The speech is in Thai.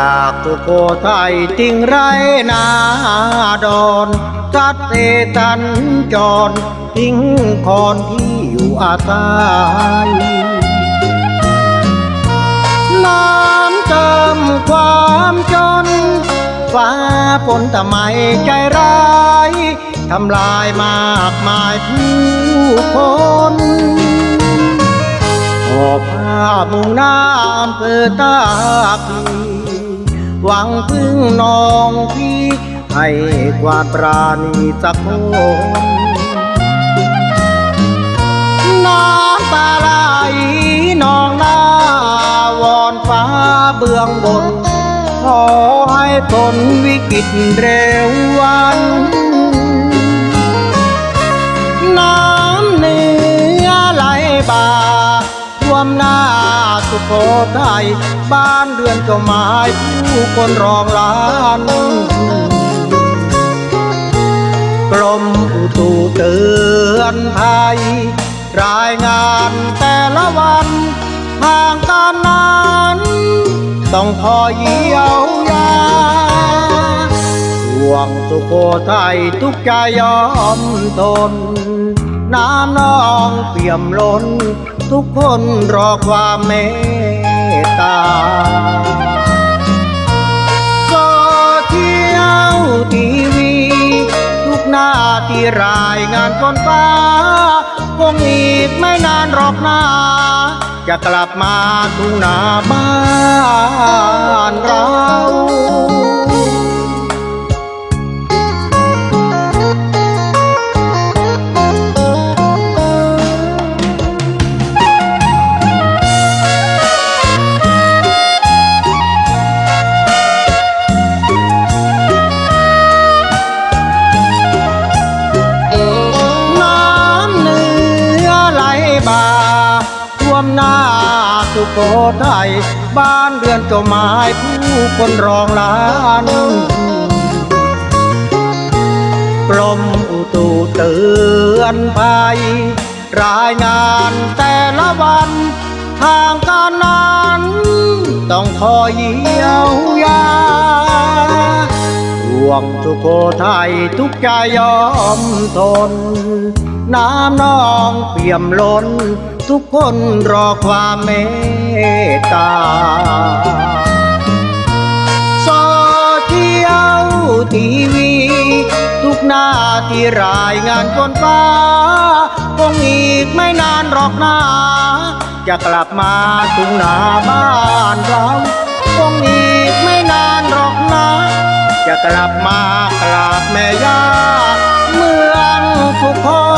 ากสุโขทัยจิงไรนาดอนกัดเตตันจรทิ้งคอนที่อยู่อาศัยน้ำเติมความจน ฟ้าฝนแต่ไม่ใจร้ายทำลายมากมายผู้คนหอบผ้ามุงน้ำเปิดตาพี หวังพึ่งน้องพี่ ให้กวาดปราณีสักคนน้ำตาไหลนองหน้าวอนฟ้าเบื้องบน ขอให้พ้นวิกฤตเร็ววันน้ำเหนือไหลบ่าท่วมหน้า สุโขทัยบ้านเรือนเจ้าไม้ผู้คนรองล้านกรมอุตุเตือนภัย รายงานแต่ละวันทางการนั้นต้องคอยเยียวยาห่วงสุโขทัยทุกใจยอมทน น้ำนองเปี่ยมล้น ทุกคนรอความเมตตาโซเชียลทีวี ทุกหน้าที่รายงานคนฟ้า คงอีกไม่นานหรอกนาจะกลับมาทุ่งนาบ้านเรา สุโขทัยบ้านเรือนเจ้าไม้ผู้คนรองล้านกรมอุตุเตือนภัยรายงานแต่ละวัน ทางการนั้นต้องคอยเยียวยาห่วงสุโขทัยทุกใจยอมทน น้ำนองเปี่ยมล้น ทุกคนรอความเมตตาโซเชียลทีวี ทุกหน้าที่รายงานคนฟ้า คงอีกไม่นานหรอกนาจะกลับมาทุ่งนาบ้านเราคงอีกไม่นานหรอกนะ จะกลับมากราบแม่ย่าเมื่อฝน